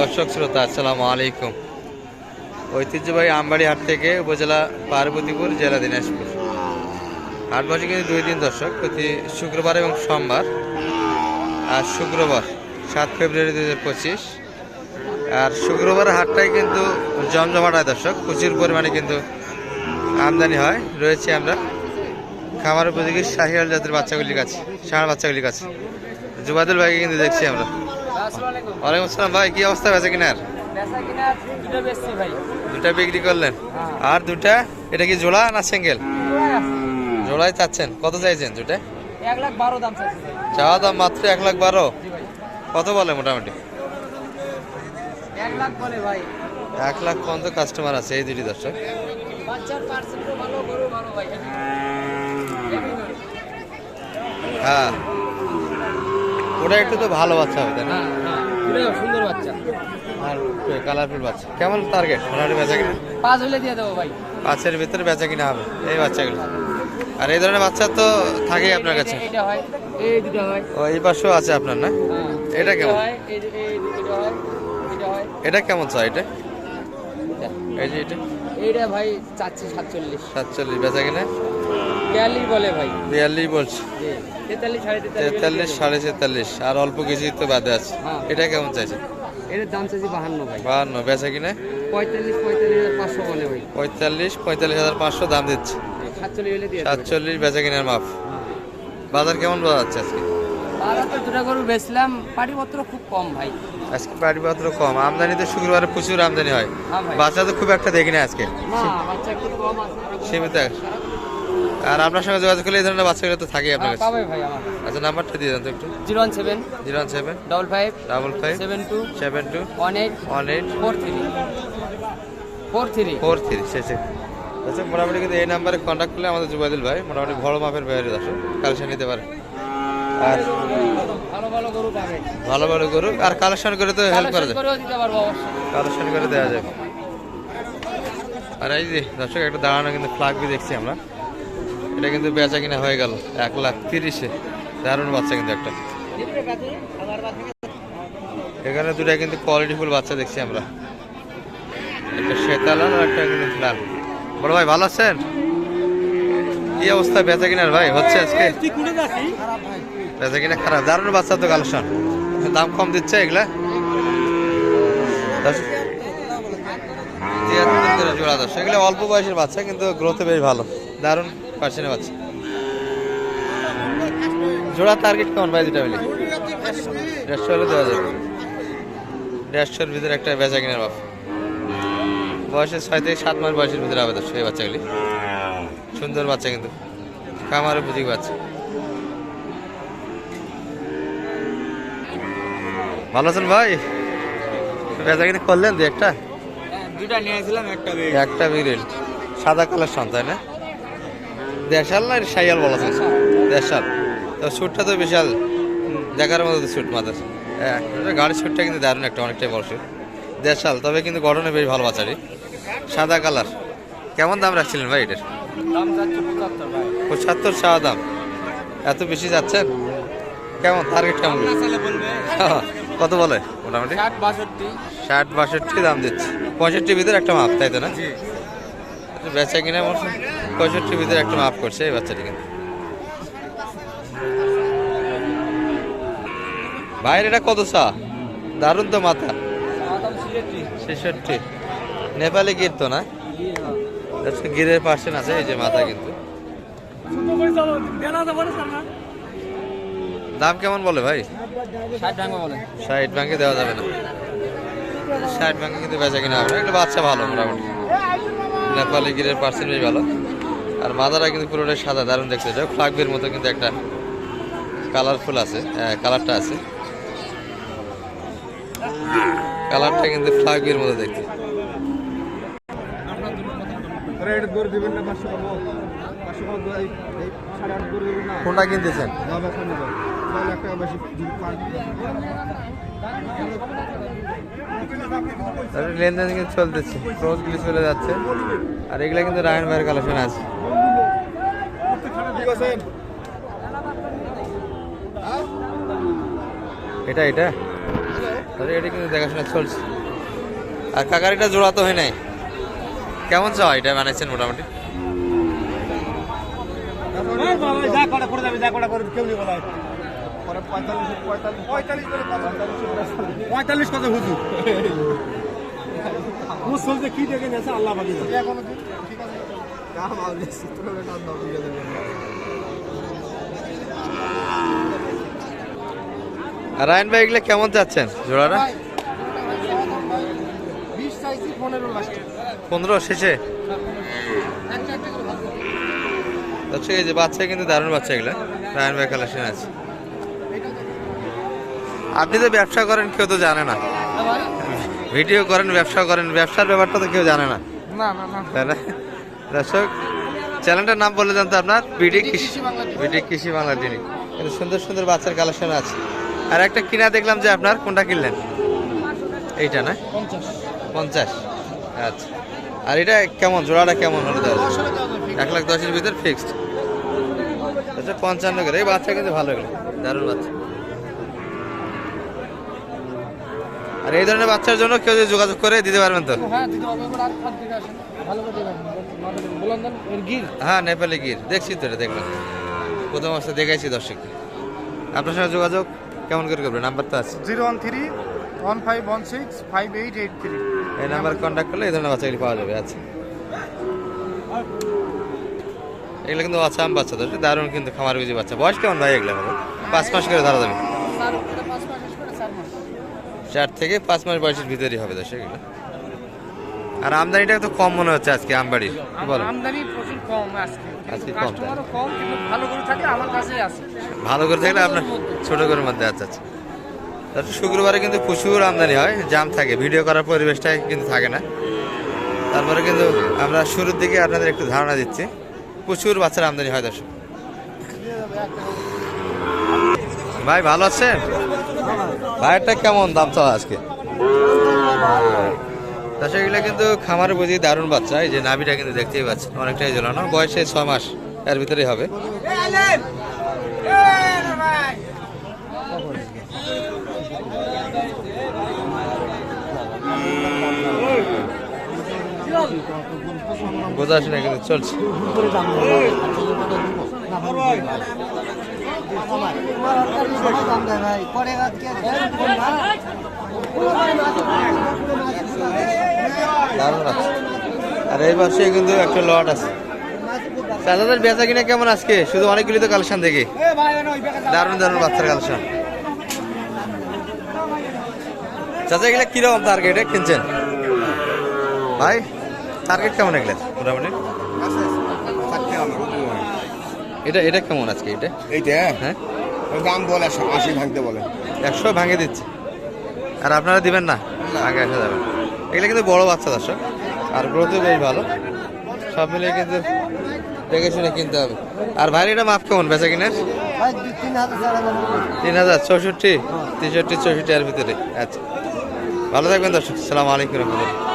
দর্শক শ্রোতা, আসসালামু আলাইকুম। ঐতিহ্যবাহী আমবাড়ি হাট থেকে উপজেলা পার্বতীপুর, জেলা দিনাজপুর। হাট বসে কিন্তু দুই দিন দর্শক, প্রতি শুক্রবার এবং সোমবার। আর শুক্রবার সাত ফেব্রুয়ারি দু হাজার পঁচিশ। আর শুক্রবার হাটটাই কিন্তু জমজমাট হয় দর্শক, প্রচুর পরিমাণে কিন্তু আমদানি হয়। রয়েছে আমরা খামার উপযোগী শাহিয়াল জাতের বাচ্চাগুলির কাছে, ষাঁড় বাচ্চাগুলির কাছে। জুবাদুল ভাইকে কিন্তু দেখছি আমরা। ওয়ালাইকুম আসসালাম ভাই কি অবস্থা বেঁচে কিনার? দুটো বিক্রি করলেন? আর দুটা? এটা কি জোড়া না সিঙ্গেল? জোড়াই চাচ্ছেন। কত চাইছেন দুটা? চাওয়া দাম মাত্র এক লাখ বারো? কত বলে মোটামুটি? এক লাখ পর্যন্ত কাস্টমার আছে এই দুটি দর্শক। হ্যাঁ। ওটা একটু তো ভালো বাচ্চা হবে তাই না? হ্যাঁ হ্যাঁ। সুন্দর বাচ্চা। আর কালারফুল বাচ্চা। কেমন টার্গেট মোটামুটি বেচা কিনা? পাঁচ হলে দিয়ে দেবো ভাই। পাঁচের ভিতরে বেচা কিনা হবে এই বাচ্চাগুলো। আর এই ধরনের বাচ্চা তো থাকেই আপনার কাছে। এই দুটো ও এই পাশেও আছে আপনার না? হ্যাঁ। এটা কেমন? এটা কেমন চাই এটা? এটা। এই যে এটা। এইটা ভাই চাচ্ছি সাতচল্লিশ। সাতচল্লিশ বেচা কিনা? বিয়াল্লিশ বলে ভাই। বিয়াল্লিশ বলছি। তেতাল্লিশ সাড়ে তেতাল্লিশ আর অল্প কিছুই তো বাদে আছে। হ্যাঁ। এটা কেমন চাইছে এটার দাম বাহান্ন ভাই। বাহান্ন। বেচা কিনে? পঁয়তাল্লিশ পঁয়তাল্লিশ হাজার পাঁচশো বলে ভাই পঁয়তাল্লিশ পঁয়তাল্লিশ হাজার পাঁচশো দাম দিচ্ছে। সাতচল্লিশ বেচা কিনার মাপ। বাজার কেমন বাজার আজকে? দুটা গরু বেচলাম। পাটিপত্র খুব কম ভাই। আজকে কম। আমদানি তো শুক্রবারে প্রচুর আমদানি হয়। হ্যাঁ বাচ্চা তো খুব একটা দেখি না আজকে। বাচ্চা একটু কম সীমিত আর আপনার সঙ্গে যোগাযোগ করলে এই ধরনের বাচ্চাগুলো তো থাকেই আপনার হ্যাঁ, কাছে। ভাই আমার আচ্ছা নাম্বারটা দিয়ে দেন তো একটু। Zero one seven zero one seven double five double five seven two seven two one eight one eight four three. Four three. Four three শেষে আচ্ছা মোটামুটি কিন্তু এই নাম্বারে কন্ট্যাক্ট করলে আমাদের জুবাইদুল ভাই মোটামুটি বড় মাপের বাইরে আসো কালেকশন নিতে পারে। আর ভালো ভালো গরু পাবে। ভালো ভালো করুক আর কালেকশন করে তো হেল্প করা যায়। কালেকশন করে দেওয়া যাবে। আর এই যে দর্শক একটা দাঁড়ানো কিন্তু ফ্লাগ বি দেখছি আমরা। এটা কিন্তু বেচা কিনা হয়ে গেল। এক লাখ তিরিশে। দারুণ বাচ্চা কিন্তু একটা। এখানে দুটা কিন্তু কোয়ালিটিফুল বাচ্চা দেখছি আমরা। একটা শ্বেতাল আর একটা কিন্তু লাল। বড় ভাই ভালো আছেন? কি অবস্থা বেচা কিনার ভাই? হচ্ছে আজকে? বেচা কিনা খারাপ। দারুণ বাচ্চা তো কালেকশন। দাম কম দিচ্ছে এগুলা? জোড়া দশ। এগুলো অল্প বয়সের বাচ্চা কিন্তু গ্রোথে বেশ ভালো। দারুণ। পার্সেন্টের বাচ্চা। জোড়া টার্গেট কেমন ভাই দুটা মিলে? দেড়শো হলে দেওয়া যাবে। দেড়শোর ভিতরে একটা বেচা কিনার বাপ বয়সের ছয় থেকে সাত মাস বয়সের ভিতরে হবে দশ এই বাচ্চাগুলি। সুন্দর বাচ্চা কিন্তু। খামার উপযোগী বাচ্চা। ভালো আছেন ভাই? বেচা কিনে করলেন দু একটা? দুটা নিয়েছিলাম একটা একটা বিরিল সাদা কালার সন তাই না দেশাল না সাইয়াল বলা যায়? দেশাল তো শ্যুটটা তো বিশাল দেখার মতো তো শ্যুট মাথার হ্যাঁ গাড়ির শ্যুটটা কিন্তু দারুণ একটা অনেকটাই বড় শ্যুট দেশাল তবে কিন্তু গঠনে বেশ ভালো বাচ্চারি সাদা কালার। কেমন দাম রাখছিলেন ভাই এটার? পঁচাত্তর সাদা দাম। এত বেশি যাচ্ছেন কেমন টার্গেট কেমন? কত বলে মোটামুটি? ষাট বাষট্টি। দাম দিচ্ছে। পঁয়ষট্টির ভিতরে একটা মাপ তাই তো না? আচ্ছা, বেচা কিনা মোট পঁয়ষট্টির ভিতরে একটা মাপ করছে এই বাচ্চাটি কিন্তু ভাইয়ের এটা কত চা? দারুণ তো মাথা। ছেষট্টি। নেপালি গির তো না? গিরের পার্সেন্ট আছে, এই যে মাথা কিন্তু। দাম কেমন বলে ভাই? ষাট ব্যাংকে দেওয়া যাবে না। ষাট ব্যাংকে কিন্তু বেচা কিনা হবে এগুলো বাচ্চা ভালো মোটামুটি। নেপালি গিরের পার্সেন্ট বেশ ভালো। আর মাদারা কিন্তু পুরোটাই সাদা দারুণ দেখতে। যাও ফ্লাগবির মতো কিন্তু একটা কালারফুল আছে কালারটা আছে। কালারটা কিন্তু ফ্লাগবির মতো দেখতে। কোনটা কিনতেছেন? লেনদেন কিন্তু চলতেছে ক্রসগুলি চলে যাচ্ছে। আর এগুলা কিন্তু রায়ন ভাইয়ের কালেকশন আছে। ঠিক আছে এটা এটা? তাহলে এটা কিন্তু দেখাশোনা চলছে। আর কাকারিটা জোড়া তো হয় নাই। কেমন চাও এটা বানাইছেন মোটামুটি? যা কটা করে যাবে যা কটা করে কেউ নেই পরে পঁয়তাল্লিশ পঁয়তাল্লিশ পঁয়তাল্লিশ করে পঁয়তাল্লিশ। কত হুজুর চলছে কি দেখে নেছে আল্লাহ বাকি এখনও ঠিক আছে আর রায়ন ভাই এগুলো কেমন চাচ্ছেন জোড়াটা? বিশ চাইছি পনেরো শেষে? আচ্ছা এই যে বাচ্চা কিন্তু দারুণ বাচ্চা এগুলো। রায়ন ভাই কালেকশন আছে। আপনি তো ব্যবসা করেন কেউ তো জানে না। ভিডিও করেন ব্যবসা করেন ব্যবসার ব্যাপারটা তো কেউ জানে না। না না না। না? দর্শক চ্যানেলটার নাম বলে জানতো আপনার বিডি কৃষি বিডি কৃষি বাংলা জিনিস কিন্তু সুন্দর সুন্দর বাচ্চার কালেকশন আছে। আর একটা কিনা দেখলাম যে আপনার কোনটা কিনলেন? এইটা না? পঞ্চাশ। আচ্ছা। আর এটা কেমন? জোড়াটা কেমন হলো দাদা এক লাখ দশের ভিতর ফিক্সড আচ্ছা পঞ্চান্ন করে। এই বাচ্চা কিন্তু ভালো গেলো দারুণ বাচ্চা। আর এই ধরনের বাচ্চার জন্য কেউ যদি যোগাযোগ করে দিতে পারবেন তো? হ্যাঁ দিতে হবে হ্যাঁ নেপালি গির। দেখছি তো এটা দেখলাম। প্রথম অবস্থা দেখাইছি দর্শককে আপনার সঙ্গে যোগাযোগ কেমন করে করবেন? নাম্বার তো আছে। Zero one three one five one six five eight eight three. এই নাম্বার কন্ট্যাক্ট করলে এই ধরনের বাচ্চাগুলি পাওয়া যাবে। আচ্ছা। এগুলো কিন্তু আসাম বাচ্চা দর্শক দারুণ কিন্তু খামার বুঝি বাচ্চা। বয়স কেমন ভাই এগুলো? আমাদের পাঁচ মাস করে ধরা যাবে। চার থেকে পাঁচ মাস বয়সের ভিতরেই হবে দর্শক এগুলো। আর আমদানিটা তো কম মনে হচ্ছে আজকে আমবাড়ির। বলো আমদানি প্রচুর কম আজকে। আজকে কম, কম কিন্তু ভালো করে থাকে আমার কাছে আছে। ভালো করে থাকলে আপনার ছোট করে মধ্যে আচ্ছা আচ্ছা। শুক্রবারে কিন্তু প্রচুর আমদানি হয় জাম থাকে। ভিডিও করার পরিবেশটা কিন্তু থাকে না। তারপরে কিন্তু আমরা শুরুর দিকে আপনাদের একটু ধারণা দিচ্ছি। প্রচুর বাচ্চার আমদানি হয় দর্শক। ভাই ভালো আছেন? ভাইয়েরটা কেমন দাম তো আজকে? এগুলো কিন্তু খামার বুঝি দারুণ বাচ্চা, এই যে নাভিটা কিন্তু দেখতেই পাচ্ছেন, অনেকটাই জ্বলানো। বয়সে ছয় মাস, এর ভিতরেই হবে। বোঝা আসে না কিন্তু চলছে। দারুণ আছে। আর এই পাশে কিন্তু একটা লট আছে। চাচাদের বেচা কিনা কেমন আজকে? শুধু অনেকগুলি তো কালেকশন দেখি। দারুণ দারুণ বাচ্চার কালেকশন। চাচা এগুলো কীরকম টার্গেটে কিনছেন? ভাই টার্গেট কেমন এগুলো? মোটামুটি। এটা এটা কেমন আজকে এটা? এইটা? হ্যাঁ? দাম বলে একশো আশি ভাঙতে বলে। একশো ভাঙে দিচ্ছে। আর আপনারা দিবেন না। আগে আসা যাবে। এগুলো কিন্তু বড় বাচ্চা দর্শক আর গ্রোথও বেশ ভালো। সব মিলে কিন্তু দেখে শুনে কিনতে হবে। আর ভাই এটা মাপ কেমন বেচা কিনে তিন হাজার চৌষট্টি তেষট্টি চৌষট্টি এর ভিতরে। আচ্ছা। ভালো থাকবেন দর্শক সালাম আলাইকুম রহমতুল্লাহ।